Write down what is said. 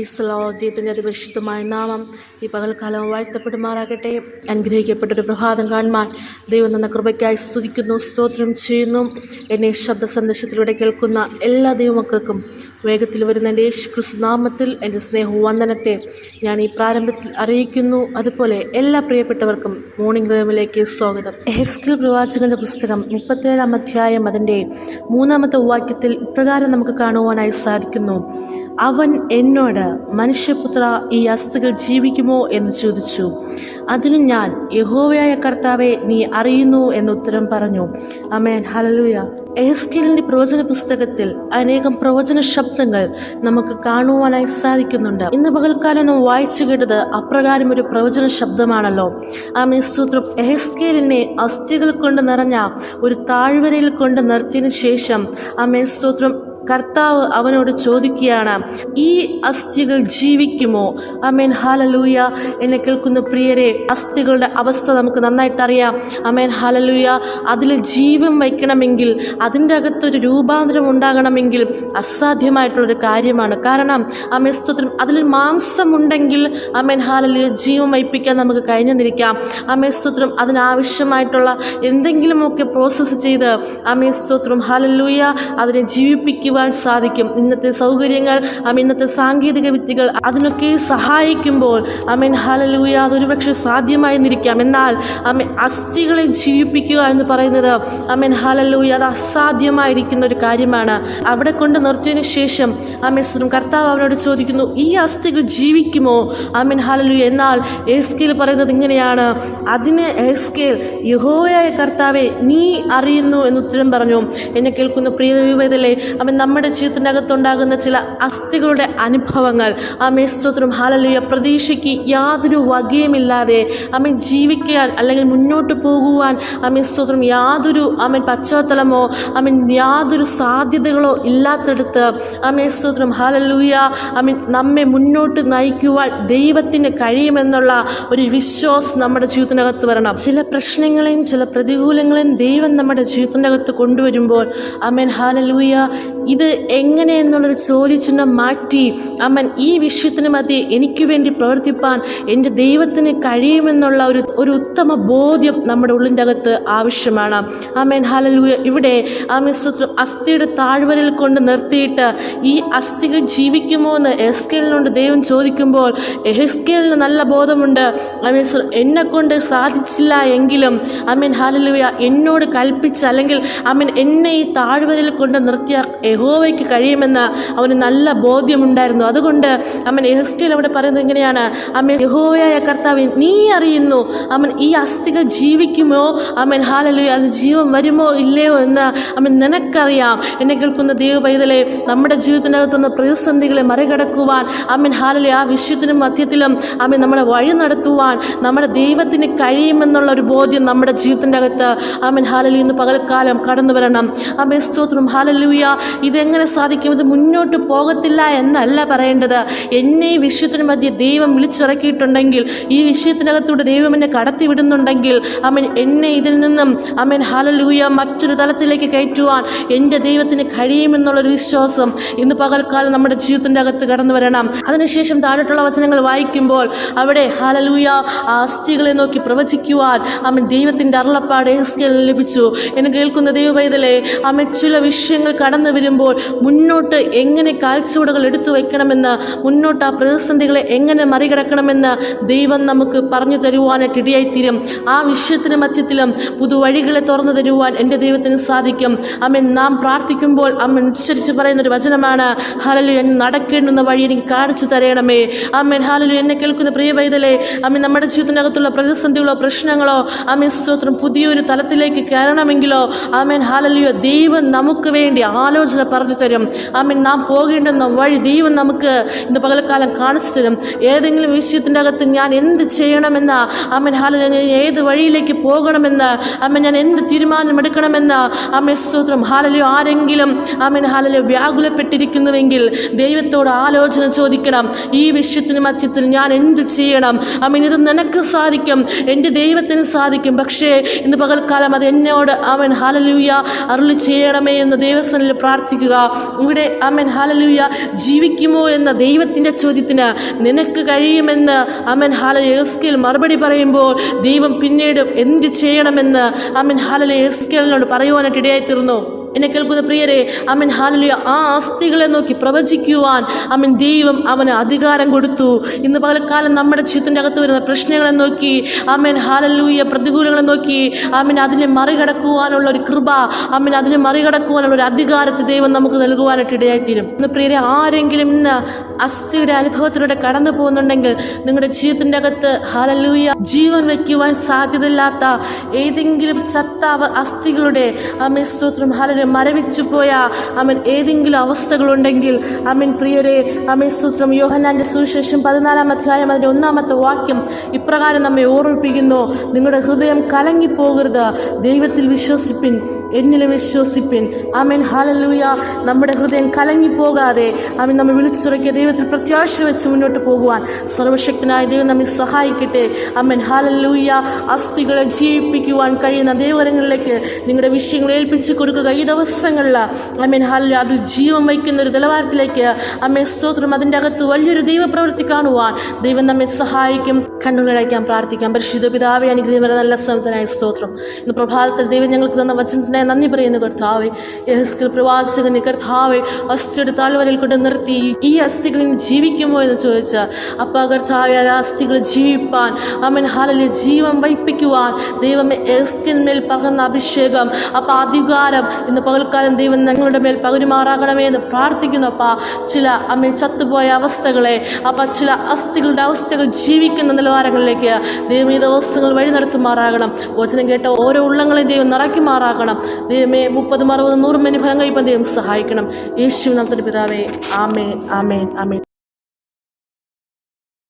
പ്രൈസ്ലോ ദൈവത്തിന്റെ അതിപരിശുദ്ധമായ നാമം ഈ പകൽക്കാലം വാഴ്ത്തപ്പെടുമാറാകട്ടെ. അനുഗ്രഹിക്കപ്പെട്ടൊരു പ്രഭാതം കാണുവാൻ ദൈവം എന്ന കൃപയ്ക്കായി സ്തുതിക്കുന്നു സ്തോത്രം ചെയ്യുന്നു. എന്നെ ശബ്ദ സന്ദേശത്തിലൂടെ കേൾക്കുന്ന എല്ലാ ദൈവമക്കൾക്കും വേഗത്തിൽ വരുന്ന എന്റെ യേശു ക്രിസ്തു നാമത്തിൽ എന്റെ സ്നേഹവന്ദനത്തെ ഞാൻ ഈ പ്രാരംഭത്തിൽ അറിയിക്കുന്നു. അതുപോലെ എല്ലാ പ്രിയപ്പെട്ടവർക്കും മോർണിംഗ് റൂമിലേക്ക് സ്വാഗതം. എഹസ്കിൽ പ്രവാചകന്റെ പുസ്തകം മുപ്പത്തേഴാം അധ്യായം അതിന്റെ മൂന്നാമത്തെ വാക്യത്തിൽ ഇപ്രകാരം നമുക്ക് കാണുവാനായി സാധിക്കുന്നു. അവൻ എന്നോട് മനുഷ്യപുത്ര ഈ അസ്ഥികൾ ജീവിക്കുമോ? എന്ന് ചോദിച്ചു. അതിനു ഞാൻ യഹോവയായ കർത്താവെ നീ അറിയുന്നു എന്ന് ഉത്തരം പറഞ്ഞു. അമേൻ ഹലലുയ എഹസ്കേലിന്റെ പ്രവചന പുസ്തകത്തിൽ അനേകം പ്രവചന ശബ്ദങ്ങൾ നമുക്ക് കാണുവാനായി സാധിക്കുന്നുണ്ട്. ഇന്ന് പകൽക്കാലം നാം വായിച്ചു കേട്ടത് അപ്രകാരം ഒരു പ്രവചന ശബ്ദമാണല്ലോ ആ സൂത്രം എഹസ്കേലിനെ അസ്ഥികൾ കൊണ്ട് നിറഞ്ഞ ഒരു താഴ്വരയിൽ കൊണ്ട് നിർത്തിയതിനു ശേഷം ആ സ്തോത്രം. കർത്താവ് അവനോട് ചോദിക്കുകയാണ് ഈ അസ്ഥികൾ ജീവിക്കുമോ? അമേൻ ഹാലലൂയ. എന്നെ കേൾക്കുന്ന പ്രിയരെ അസ്ഥികളുടെ അവസ്ഥ നമുക്ക് നന്നായിട്ട് അറിയാം. അമേൻ ഹാലലൂയ. അതിൽ ജീവൻ വയ്ക്കണമെങ്കിൽ അതിന്റെ അകത്തൊരു രൂപാന്തരം ഉണ്ടാകണമെങ്കിൽ അസാധ്യമായിട്ടുള്ളൊരു കാര്യമാണ്. കാരണം അമേ സ്തോത്രം. അതിൽ മാംസമുണ്ടെങ്കിൽ അമേൻ ഹാലലൂയ ജീവൻ വയ്പ്പിക്കാൻ നമുക്ക് കഴിഞ്ഞെന്നിരിക്കാം. അമേ സ്തോത്രം. അതിനാവശ്യമായിട്ടുള്ള എന്തെങ്കിലുമൊക്കെ പ്രോസസ്സ് ചെയ്ത് അമേ സ്തോത്രം ഹാലലൂയ അതിനെ ജീവിപ്പിക്കുവാൻ സാധിക്കും. ഇന്നത്തെ സൗകര്യങ്ങൾ അമ്മ ഇന്നത്തെ സാങ്കേതിക വിദ്യകൾ അതിനൊക്കെ സഹായിക്കുമ്പോൾ അമ്മൻ ഹലലൂയ അതൊരു പക്ഷെ സാധ്യമായെന്നിരിക്കാം എന്നാൽ അമ്മ അസ്ഥികളെ ജീവിപ്പിക്കുക എന്ന് പറയുന്നത് അമ്മൻ ഹലലൂയ അത് അസാധ്യമായിരിക്കുന്ന ഒരു കാര്യമാണ്. അവിടെ കൊണ്ട് നിർത്തിയതിനു ശേഷം അമ്മ കർത്താവ് അവനോട് ചോദിക്കുന്നു ഈ അസ്ഥികൾ ജീവിക്കുമോ? അമ്മൻ ഹലലൂയ എന്നാൽ എസ്കേൽ പറയുന്നത് ഇങ്ങനെയാണ് അതിന് എസ്കേൽ യഹോയായ കർത്താവെ നീ അറിയുന്നു എന്ന് ഉത്തരം പറഞ്ഞു. എന്നെ കേൾക്കുന്ന പ്രിയ ദൈവത്തിലെ അവൻ നമ്മുടെ ജീവിതത്തിന്റെ അകത്തുണ്ടാകുന്ന ചില അസ്ഥികളുടെ അനുഭവങ്ങൾ. അമ്മേ സ്തോത്രം. ഹാലലുയ പ്രതീക്ഷയ്ക്ക് യാതൊരു വകയുമില്ലാതെ അമ്മ ജീവിക്കാൻ അല്ലെങ്കിൽ മുന്നോട്ട് പോകുവാൻ അമ്മ സ്തോത്രം യാതൊരു അമ്മൻ പശ്ചാത്തലമോ അമ്മൻ യാതൊരു സാധ്യതകളോ ഇല്ലാത്തടത്ത് അമ്മേ സ്തോത്രം. ഹാലലൂയ അമ്മ നമ്മെ മുന്നോട്ട് നയിക്കുവാൻ ദൈവത്തിന് കഴിയുമെന്നുള്ള ഒരു വിശ്വാസം നമ്മുടെ ജീവിതത്തിനകത്ത് വരണം. ചില പ്രശ്നങ്ങളെയും ചില പ്രതികൂലങ്ങളെയും ദൈവം നമ്മുടെ ജീവിതത്തിനകത്ത് കൊണ്ടുവരുമ്പോൾ അമ്മൻ ഹാലലൂയ ഇത് എങ്ങനെയെന്നുള്ളൊരു ചോദ്യചിഹ്നം മാറ്റി അമ്മൻ ഈ വിഷയത്തിന് മധ്യേ എനിക്ക് വേണ്ടി പ്രവർത്തിപ്പാൻ എന്റെ ദൈവത്തിന് കഴിയുമെന്നുള്ള ഒരു ഒരു ഉത്തമ ബോധ്യം നമ്മുടെ ഉള്ളിന്റെ അകത്ത് ആവശ്യമാണ്. അമ്മൻ ഹലലൂയ ഇവിടെ അമ്മ സ്തോത്രം. അസ്ഥിയുടെ താഴ്വരയിൽ കൊണ്ട് നിർത്തിയിട്ട് ഈ അസ്ഥികൾ ജീവിക്കുമോ എന്ന് എഹ്സ്കേലിനോട് ദൈവം ചോദിക്കുമ്പോൾ എഹസ്കേലിന് നല്ല ബോധമുണ്ട്. അമേൻ എന്നെ കൊണ്ട് സാധിച്ചില്ല എങ്കിലും അമ്മൻ ഹാലലൂയ എന്നോട് കൽപ്പിച്ച അല്ലെങ്കിൽ അമ്മൻ എന്നെ ഈ താഴ്വരയിൽ കൊണ്ട് നിർത്തിയ യഹോവയ്ക്ക് കഴിയുമെന്ന് അവന് നല്ല ബോധ്യമുണ്ടായിരുന്നു. അതുകൊണ്ട് അമ്മൻ യഹസ്കിൽ അവിടെ പറയുന്നത് ഇങ്ങനെയാണ്. അമ്മൻ യഹോവയായ കർത്താവ് നീ അറിയുന്നു അമ്മൻ ഈ അസ്ഥികൾ ജീവിക്കുമോ? അമ്മൻ ഹാലലു അത് ജീവൻ വരുമോ ഇല്ലയോ എന്ന് അമ്മൻ നിനക്കറിയാം. എന്നെ കേൾക്കുന്ന ദൈവ പൈതലെ നമ്മുടെ ജീവിതത്തിനകത്തുനിന്ന് പ്രതിസന്ധികളെ മറികടക്കുവാൻ അമ്മൻ ഹാലലു ആ വിഷയത്തിനും മധ്യത്തിലും അമ്മ നമ്മളെ വഴി നടത്തുവാൻ നമ്മുടെ ദൈവത്തിന് കഴിയുമെന്നുള്ള ഒരു ബോധ്യം നമ്മുടെ ജീവിതത്തിന്റെ അകത്ത് അമ്മൻ ഹാലലി ഇന്ന് പകൽക്കാലം കടന്നു വരണം അമ്മ സ്തോത്രം. ഹാലലൂയ. ഇതെങ്ങനെ സാധിക്കും? ഇത് മുന്നോട്ട് പോകത്തില്ല എന്നല്ല പറയേണ്ടത്. എന്നെ ഈ വിഷയത്തിന് മധ്യ ദൈവം വിളിച്ചിറക്കിയിട്ടുണ്ടെങ്കിൽ ഈ വിഷയത്തിനകത്തൂടെ ദൈവം എന്നെ കടത്തി വിടുന്നുണ്ടെങ്കിൽ അമ്മൻ എന്നെ ഇതിൽ നിന്നും അമ്മൻ ഹലലൂയ മറ്റൊരു തലത്തിലേക്ക് കയറ്റുവാൻ എന്റെ ദൈവത്തിന് കഴിയുമെന്നുള്ളൊരു വിശ്വാസം ഇന്ന് പകൽക്കാലം നമ്മുടെ ജീവിതത്തിന്റെ അകത്ത് കടന്നു വരണം. അതിനുശേഷം താഴോട്ടുള്ള വചനങ്ങൾ വായിക്കുമ്പോൾ അവിടെ ഹലലൂയ ആ അസ്ഥികളെ നോക്കി പ്രവചിക്കുവാൻ അമ്മൻ ദൈവത്തിന്റെ അരുളപ്പാട് എസ്കേൽ ലഭിച്ചു. എന്ന് കേൾക്കുന്ന ദൈവവൈതലെ അമ്മ ചില വിഷയങ്ങൾ കടന്നു വരുമ്പോൾ മുന്നോട്ട് എങ്ങനെ കാൽച്ചുവടുകൾ എടുത്തു വയ്ക്കണമെന്ന് മുന്നോട്ട് ആ പ്രതിസന്ധികളെ എങ്ങനെ മറികടക്കണമെന്ന് ദൈവം നമുക്ക് പറഞ്ഞു തരുവാനായിട്ട് ഇടയായിത്തീരും. ആ വിഷയത്തിന് മധ്യത്തിലും പുതുവഴികളെ തുറന്നു തരുവാൻ എന്റെ ദൈവത്തിന് സാധിക്കും. അമ്മൻ നാം പ്രാർത്ഥിക്കുമ്പോൾ അമ്മ പറയുന്ന ഒരു വചനമാണ് ഹലലു എന്നെ നടക്കേണ്ടുന്ന വഴി എനിക്ക് കാണിച്ചു തരണമേ. അമ്മൻ ഹാലലു എന്നെ കേൾക്കുന്ന പ്രിയ വൈതലേ അമ്മ നമ്മുടെ ജീവിതത്തിനകത്തുള്ള പ്രതിസന്ധികളോ പ്രശ്നങ്ങളോ അമ്മ സ്തോത്രം പുതിയൊരു തലത്തിലേക്ക് കയറണമെങ്കിലോ അമ്മൻ ഹാലലിയോ ദൈവം നമുക്ക് വേണ്ടി ആലോചന പറഞ്ഞു തരും. അമ്മൻ നാം പോകേണ്ടുന്ന വഴി ദൈവം നമുക്ക് ഇന്ന് പകൽക്കാലം കാണിച്ചു തരും. ഏതെങ്കിലും വിഷയത്തിന്റെ അകത്ത് ഞാൻ എന്ത് ചെയ്യണമെന്ന് അമ്മൻ ഹാല ഏത് വഴിയിലേക്ക് പോകണമെന്ന് അമ്മ ഞാൻ എന്ത് തീരുമാനമെടുക്കണമെന്ന് അമ്മ സ്തോത്രം. ഹാലലിയോ ആരെങ്കിലും അമ്മൻ ഹാലലിയോ വ്യാകുലപ്പെട്ടിരിക്കുന്നുവെങ്കിൽ ദൈവത്തോട് ആലോചന ചോദിക്കണം. ഈ വിഷയത്തിന് മധ്യത്തിൽ ഞാൻ എന്ത് ചെയ്യണം? അമ്മൻ ഇത് നിനക്ക് സാധിക്കും. എന്റെ ദൈവത്തിന് സാധിക്കും. പക്ഷേ ഇന്ന് പകൽക്കാലം അത് എന്നോട് അവൻ ഹാലലൂയ അരുളി ചെയ്യണമേ എന്ന് ദൈവസ്ഥനിൽ പ്രാർത്ഥിക്കും പ്രാർത്ഥിക്കുക. ഇവിടെ അമൻ ഹാലലൂയ ജീവിക്കുമോ എന്ന ദൈവത്തിന്റെ ചോദ്യത്തിന് നിനക്ക് കഴിയുമെന്ന് അമൻ ഹാലല എസ്കേൽ മറുപടി പറയുമ്പോൾ ദൈവം പിന്നീട് എന്ത് ചെയ്യണമെന്ന് അമൻ ഹാലലെ എസ്കേലിനോട് പറയുവാനായിട്ട് ഇടയായിത്തീർന്നു. എന്നെ കേൾക്കുന്ന പ്രിയരെ അമ്മൻ ഹാലലിയ. ആ അസ്ഥികളെ നോക്കി പ്രവചിക്കുവാൻ അമ്മൻ ദൈവം അവന് അധികാരം കൊടുത്തു. ഇന്ന് പകൽക്കാലം നമ്മുടെ ജീവിതത്തിന്റെ അകത്ത് വരുന്ന പ്രശ്നങ്ങളെ നോക്കി അമ്മൻ ഹാലലൂയ പ്രതികൂലങ്ങളെ നോക്കി അമ്മൻ അതിനെ മറികടക്കുവാനുള്ള ഒരു കൃപ അമ്മൻ അതിനെ മറികടക്കുവാനുള്ള ഒരു അധികാരത്തെ ദൈവം നമുക്ക് നൽകുവാനായിട്ട് ഇടയായിത്തീരും. ഇന്ന് പ്രിയരെ ആരെങ്കിലും ഇന്ന് അസ്ഥിയുടെ അനുഭവത്തിലൂടെ കടന്നു പോകുന്നുണ്ടെങ്കിൽ നിങ്ങളുടെ ജീവിതത്തിന്റെ അകത്ത് ഹാലലൂയ ജീവൻ വയ്ക്കുവാൻ സാധ്യതയില്ലാത്ത ഏതെങ്കിലും ചത്ത അസ്ഥികളുടെ അമ്മ സ്തോത്രം ഹാലലൂയ മരവിച്ചു പോയ അമൻ ഏതെങ്കിലും അവസ്ഥകളുണ്ടെങ്കിൽ അമൻ പ്രിയരെ അമൻ സൂത്രം യോഹനാന്റെ സുവിശേഷം പതിനാലാം അധ്യായം അതിന്റെ ഒന്നാമത്തെ വാക്യം ഇപ്രകാരം നമ്മെ ഓർമ്മിപ്പിക്കുന്നു. നിങ്ങളുടെ ഹൃദയം കലങ്ങിപ്പോകരുത്. ദൈവത്തിൽ വിശ്വസിപ്പിൻ എന്നിലും വിശ്വസിപ്പിൻ. അമൻ ഹാലലൂയ നമ്മുടെ ഹൃദയം കലങ്ങിപ്പോകാതെ അവൻ നമ്മെ വിളിച്ചുറക്കിയ ദൈവത്തിൽ പ്രത്യാശ വെച്ച് മുന്നോട്ട് പോകുവാൻ സർവശക്തനായ ദൈവം നമ്മെ സഹായിക്കട്ടെ. അമ്മൻ ഹാലലൂയ അസ്ഥികളെ ജീവിപ്പിക്കുവാൻ കഴിയുന്ന ദൈവരങ്ങളിലേക്ക് നിങ്ങളുടെ വിഷയങ്ങൾ ഏൽപ്പിച്ചു കൊടുക്കുക. ഈ ദിവസങ്ങളിൽ അമ്മീൻ ഹാലിൽ അതിൽ ജീവൻ വയ്ക്കുന്ന ഒരു നിലവാരത്തിലേക്ക് അമ്മേ സ്തോത്രം. അതിന്റെ അകത്ത് വലിയൊരു ദൈവപ്രവൃത്തി കാണുവാൻ ദൈവം നമ്മെ സഹായിക്കും. കണ്ണുകളയക്കാൻ പ്രാർത്ഥിക്കാം. പരിശുദ്ധ പിതാവെ അനുഗ്രഹം വരെ നല്ല സമയത്തിനായ സ്തോത്രം. ഇന്ന് പ്രഭാതത്തിൽ ദൈവം ഞങ്ങൾക്ക് തന്ന വചനത്തിനായി നന്ദി പറയുന്നു കർത്താവെ. യഹസ്കിൽ പ്രവാസികന് കർത്താവെ അസ്ഥിയുടെ താഴ്വരയിൽ കൊണ്ട് നിർത്തി ഈ അസ്ഥികളിൽ ജീവിക്കുമോ എന്ന് ചോദിച്ച അപ്പ കർത്താവെ ആ അസ്ഥികൾ ജീവിപ്പാൻ അമ്മൻ ഹാലലെ ജീവൻ വൈപ്പിക്കുവാൻ ദൈവമേ എസ്കിന്മേൽ പകർന്ന അഭിഷേകം അപ്പം അധികാരം ഇന്ന് പകൽക്കാലം ദൈവം ഞങ്ങളുടെ മേൽ പകരുമാറാകണമേ എന്ന് പ്രാർത്ഥിക്കുന്നു അപ്പ. ചില അമ്മ ചത്തുപോയ അവസ്ഥകളെ അപ്പ ചില അസ്ഥികളുടെ അവസ്ഥകൾ ജീവിക്കുന്ന നിലവാരങ്ങളിലേക്ക് ദൈവം ഈ ദിവസങ്ങൾ വഴി നടത്തുമാറാകണം. വചനം കേട്ട ഓരോ ഉള്ളങ്ങളെയും ദൈവം നിറയ്ക്കുമാറാകണം ദൈവമേ മുപ്പതും അറുപതും നൂറും മെനി ഫലം കഴിപ്പം ദൈവം സഹായിക്കണം. യേശു നമ്മുടെ പിതാവേ ആമേ ആമേൻ ആമേൻ.